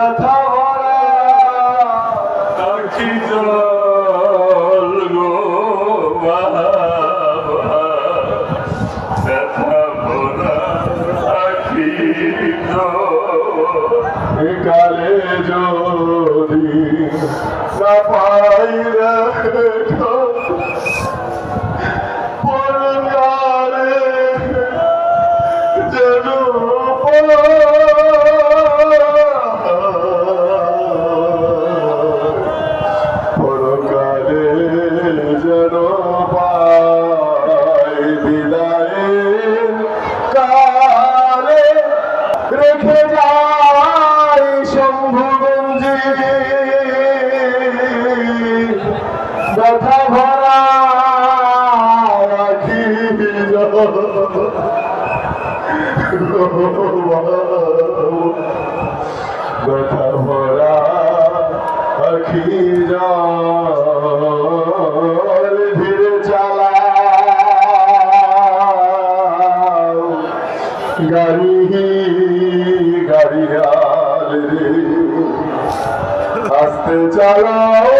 ব্যথা ব্যথা ভরা জল ধীরে চালাও গাড়ি গাড়িয়াল আস্তে চালাও।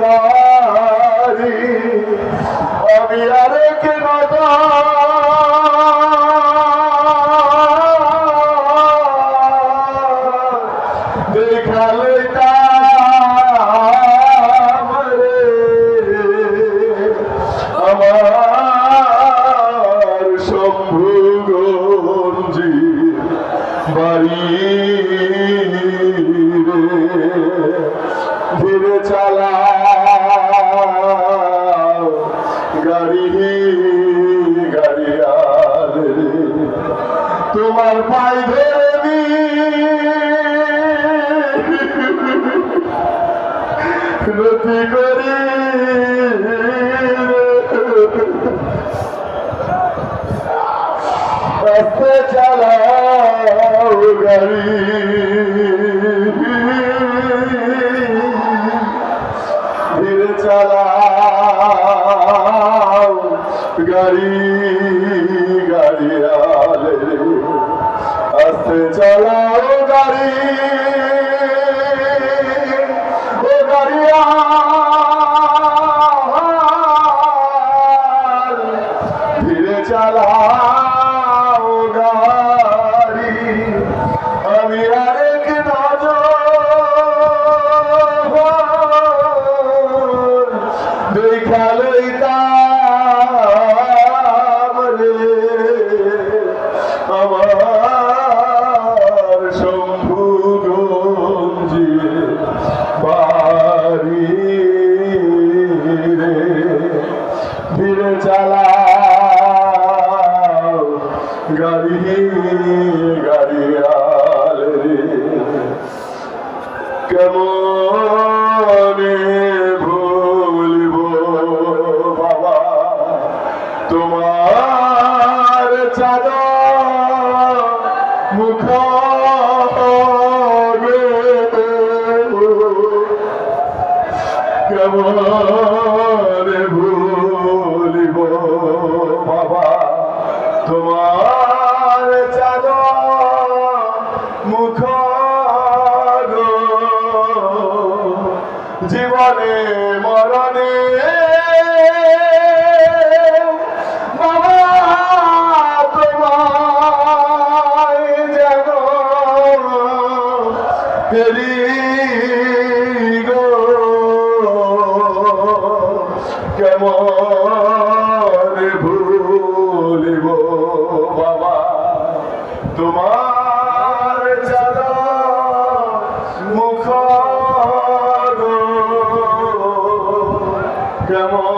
গাড়ি আমি আরেক দেখালে আমার শম্ভুগঞ্জি বাড়ি চালাও। গাড়ি রাস্তে চালাও গাড়ি গাড়ি আলে আস্তে চালাও গাড়ি। ও গাড়িয়া ধীরে চালাও গাড়ি। আমি আরেক নজর। দেখা লইতাম গাড়ি গাড়ি আলে রে ভুলব বাবা? তোমার চাঁদ মুখ কেমনে জীবনে মরণে। বাবা তোমায় যেন গো। কেমন কেমন